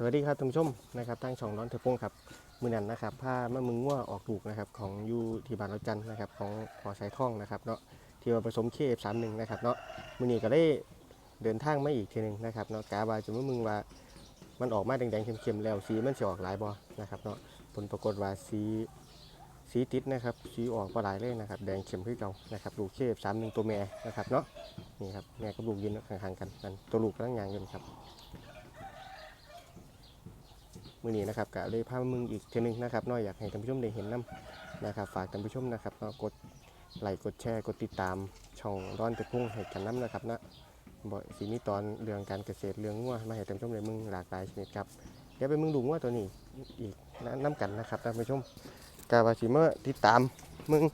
สวัสดีครับท่านผู้ชมนะครับตั้งช่องร้อนเทพงครับมือนันนะครับผ้าแม่มึงว่าออกลูกนะครับของอยูที่บ้านเราจันนะครับของพอสายท่องนะครับเนาะที่ว่าผสมเคฟสามหนึ่งนะครับเนาะมือนี้ก็ได้เดินทางมาอีกทีหนึ่งนะครับเนาะกาบาจะมื่มึงว่ามันออกมาแดงๆเค็มๆแล้วสีมันจะออกหลายบอนะครับเนาะผลปรากฏว่าสีสีติดนะครับสีออกก็หลายเลยนะครับแดงเข็มขึ้นเก่านะครับลูกเคฟสามหนึ่งตัวแม่นะครับเนาะนี่ครับแม่กับลูกยืนห่างๆกันตัวลูกกำลังยางยู่นครับ มือนี้นะครับก็เลยพามึงอีกทีหนึงนะครับน้อยอยากให้ท่านผู้ชมได้เห็นน้ำนะครับฝากท่านผู้ชมนะครับเนาะกดไลค์กดแชร์กดติดตามช่องร้อนตะพุ่งให้กันน้ำนะครับนะบ่สีมีตอนเรื่องการเกษตรเรื่องงัวมาให้ท่านผู้ชมได้มึงหลากหลายชนิดครับเดี๋ยวไปมึงดูงัวตัวนี้อีกนะน้ำกันนะครับท่านผู้ชมกาบาสีเมื่อติดตามมึง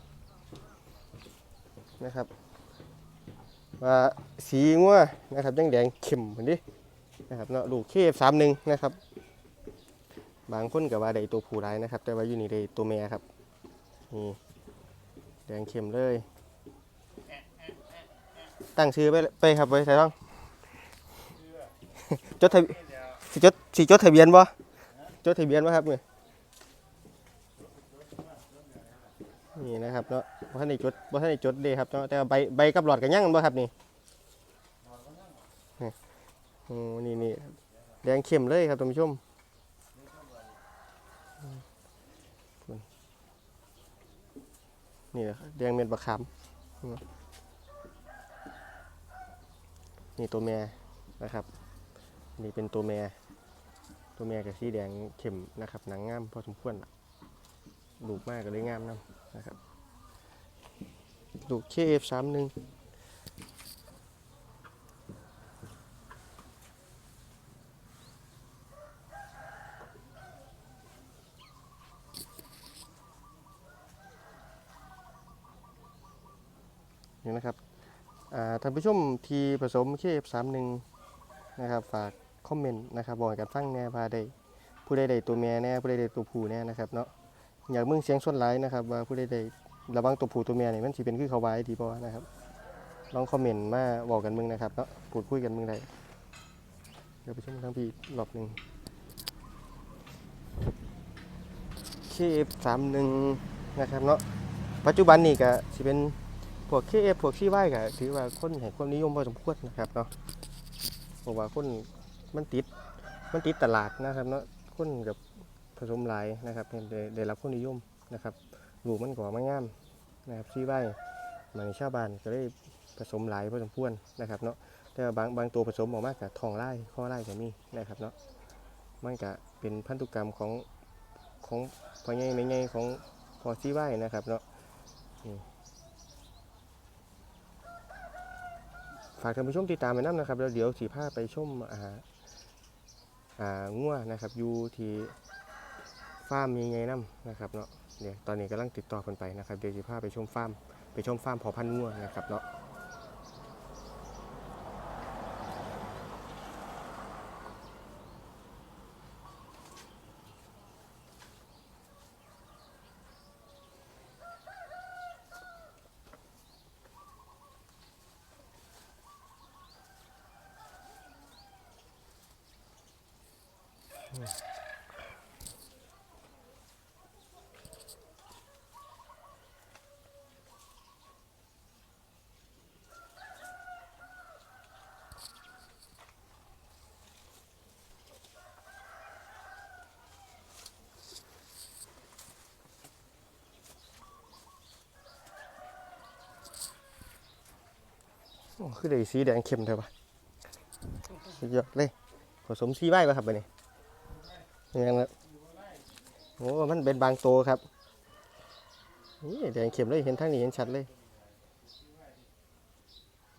นะครับว่าสีงัวนะครับยังแดงเข้มเหมือนดินะครับเนาะลูกเคฟสามหนึ่งนะครับ บางคนก็ว่าได้ตัวผู้ร้ายนะครับ แต่ว่าอยู่นี่ได้ตัวแม่ครับนี่แดงเข้มเลย ตั้งชื่อไปไปครับไปใส่ต้องจดทะเบียนสิจดสิจดทะเบียนบ่จดทะเบียนบ่ครับเนี่ยนี่นะครับเนาะบ่ทันได้จดบ่ทันได้จดเด้ครับเนาะแต่ใบใบกับหลอดกันยังกันบ่ครับนี่นี่โอ้นี่นี่แดงเข้มเลยครับท่านผู้ชม นี่นะครับแดงเม็ดบะขามนี่ตัวแม่นะครับนี่เป็นตัวแม่ตัวแม่กับสีแดงเข้มนะครับหนังงามพอสมควรลูกมากก็เลยงามนํนะครับลูกเคฟสามหนึ่ง นี่นะครับท่านผู้ชมทีผสมเคฟสามหนึ่งนะครับฝากคอมเมนต์นะครับบอกกันฟังแหน่พาได้ผู้ใดได้ตัวแม่แน่ผู้ใดได้ตัวผู้แน่นะครับเนาะอยากมึงเสียงส่วนหลายนะครับว่าผู้ใดได้ระวังตัวผู้ตัวแม่นี่มันสิเป็นคือเขาไว้ดีบ่นะครับลองคอมเมนต์มาบอกกันมึงนะครับเนาะพูดคุยกันมึงได้เดี๋ยวไปชมทั้งพี่รอบหนึ่งเคฟสามหนึ่งนะครับเนาะปัจจุบันนี่ก็สิเป็น วกเคฟพวกซีไว้ก็ถือว่าคนให้ความนิยมพอสมควรนะครับเนาะเพราะว่าคนมันติดมันติดตลาดนะครับเนาะคนกับผสมหลายนะครับได้ได้รับความนิยมนะครับลูกมันก็มางามนะครับซีไว้มันชาวบ้านก็ได้ผสมหลายพอสมควรนะครับเนาะแต่ว่าบางบางตัวผสมออกมากกับทองไล่ข้อไล่ก็มีนะครับเนาะมันก็เป็นพันธุกรรมของของพ่อใหญ่แม่ใหญ่ของพอซีไว้นะครับเนาะ ฝากท่านผู้ชมติดตามไปน้ำนะครับแล้วเดี๋ยวสีผ้าไปชมอ่าอ่างัวนะครับอยู่ที่ฟาร์มใหญ่ๆน้ำนะครับเนาะเดี๋ยวตอนนี้กำลังติดต่อกันไปนะครับเดี๋ยวสีผ้าไปชมฟาร์มไปชมฟาร์มพอพันงัวนะครับเนาะ โอ้คือได้สีแดงเข้มเถอะปะยอดเลย ผสมซีไว้ป่ะครับไปนี่ ยังครับโอ้มันเป็นบางโตวครับนี่แดงเข้มเลยเห็นทั้งนี้เห็นชัดเลย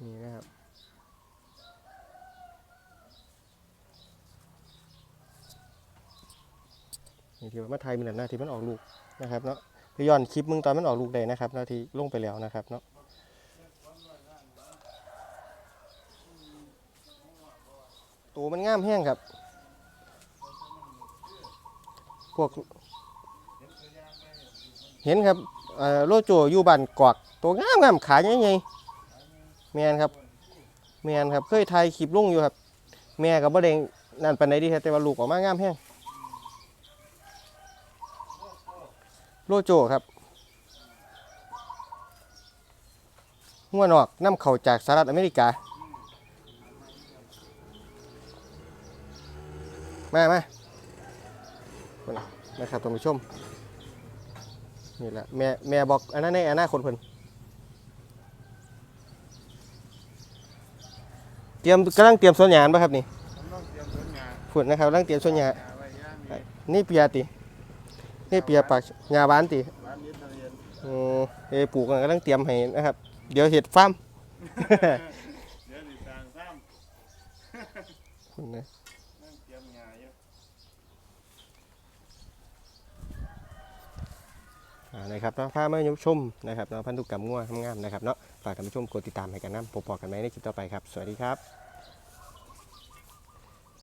นี่นะครับนี่ที่ว่ามาไทยมีหน้าที่มันออกลูกนะครับเนาะไปย้อนคลิปมึงตอนมันออกลูกได้นะครับหนาที่ลงไปแล้วนะครับเนาะตัวมันง่ามแห้งครับ พวก เห็นครับโลโจอยู่บ้านกอกตัวงามงามขายใหญ่ๆแมนครับ แมนครับ เคยถ่ายคลิปลงอยู่ครับ แม่กับบ่แดงนั่นปานใดดีครับแต่ว่าลูกออกมางามแฮงโลโจครับหัวนอกนำเข้าจากสหรัฐอเมริกา มามา นน่ะนะครับท่านผู้ชมนี่แหละแม่แม่บอกอันนั้นในอนาคตเพิ่นเตรียมกำลังเตรียมสวนหยานป่ะครับนี่ผมต้องเตรียมสวนยาฝุ่นนะครับกำลังเตรียมสวนหยาหาไว้ย่างนี่นี่เปียตินี่เปียปากหญ้าหวานติบ้านนี้ตะเรียนอืมเอยปลูกกันกำลังเตรียมให้นะครับ เดี๋ยวเห็ดฟาร์มเดี๋ยวนี่สร้างซ้พุ่นนะำนั่งเตรียมยาอยู่ อ่า นะครับเนาะพามาชมนะครับเนาะพันธุกรรมงัวงามนะครับเนาะฝากท่านผู้ชมกดติดตามให้กันนะพบกันไหมในคลิปต่อไปครับ สวัสดีครับ